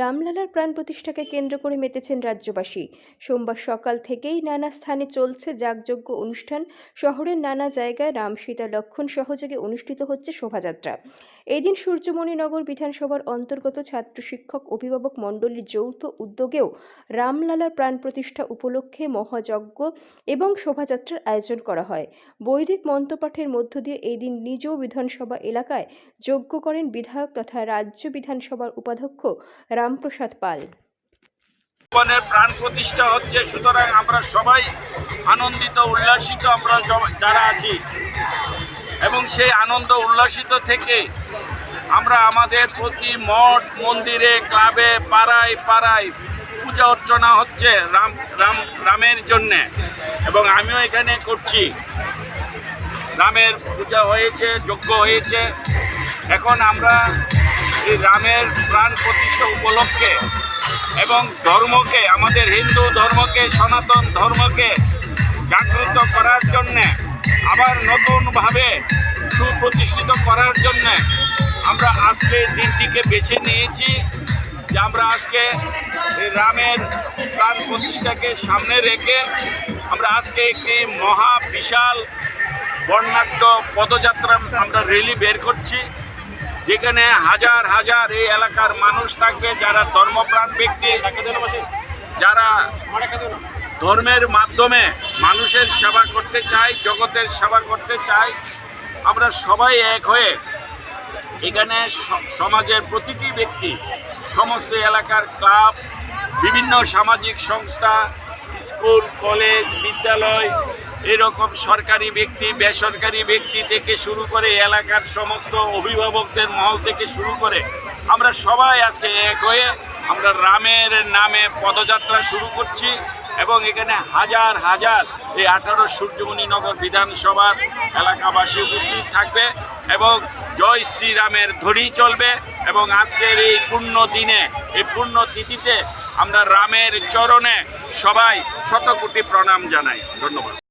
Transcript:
রামলালার প্রাণ প্রতিষ্ঠাকে কেন্দ্র করে মেতেছেন রাজ্যবাসী। সোমবার সকাল থেকেই নানা স্থানে চলছে যাগযজ্ঞ অনুষ্ঠান। শহরের নানা জায়গায় রাম সীতা লক্ষণ সহযোগে অনুষ্ঠিত হচ্ছে শোভাযাত্রা। এই দিন সূর্যমণিনগর বিধানসভার অন্তর্গত ছাত্র শিক্ষক অভিভাবক মণ্ডলীর যৌথ উদ্যোগেও রামলালার প্রাণ প্রতিষ্ঠা উপলক্ষে মহাযজ্ঞ এবং শোভাযাত্রার আয়োজন করা হয়। বৈদিক মন্ত্রপাঠের মধ্য দিয়ে এই দিন নিজ বিধানসভা এলাকায় যজ্ঞ করেন বিধায়ক তথা রাজ্য বিধানসভার উপাধ্যক্ষ রামপ্রসাদ পাল। প্রাণ প্রতিষ্ঠা হচ্ছে, সুতরাং আমরা সবাই আনন্দিত, উল্লাসিত আমরা যারা আছি। এবং সেই আনন্দ, উল্লাসিত থেকে আমরা আমাদের প্রতি মঠ, মন্দিরে, ক্লাবে, পাড়ায় পাড়ায় পূজা অর্চনা হচ্ছে রাম রাম, রামের জন্যে। এবং আমিও এখানে করছি। রামের পূজা হয়েছে, যজ্ঞ হয়েছে। এখন আমরা এই রামের প্রাণ প্রতিষ্ঠা উপলক্ষে এবং ধর্মকে, আমাদের হিন্দু ধর্মকে, সনাতন ধর্মকে জাগ্রত করার জন্যে, আবার নতুনভাবে সুপ্রতিষ্ঠিত করার জন্যে আমরা আজকে দিনটিকে বেছে নিয়েছি যে আমরা আজকে রামের প্রাণ প্রতিষ্ঠাকে সামনে রেখে আমরা আজকে একটি মহা বিশাল বর্ণাঢ্য পদযাত্রা আমরা র্যালি বের করছি। যেখানে হাজার হাজার এই এলাকার মানুষ থাকবে, যারা ধর্মপ্রাণ ব্যক্তি, যারা ধর্মের মাধ্যমে মানুষের সেবা করতে চায়, জগতের সেবা করতে চায়, আমরা সবাই এক হয়ে এখানে সমাজের প্রতিটি ব্যক্তি, সমস্ত এলাকার ক্লাব, বিভিন্ন সামাজিক সংস্থা, স্কুল, কলেজ, বিদ্যালয় এরকম সরকারি ব্যক্তি, বেসরকারি ব্যক্তি থেকে শুরু করে এলাকার সমস্ত অভিভাবকদের মহল থেকে শুরু করে আমরা সবাই আজকে এক হয়ে আমরা রামের নামে পদযাত্রা শুরু করছি এবং এখানে হাজার হাজার এই আঠারো সূর্যমণিনগর বিধানসভার এলাকাবাসী উপস্থিত থাকবে এবং জয় শ্রীরামের ধ্বনি চলবে এবং আজকের এই পূর্ণ দিনে, এই পূর্ণ তিথিতে আমরা রামের চরণে সবাই শতকোটি প্রণাম জানাই। ধন্যবাদ।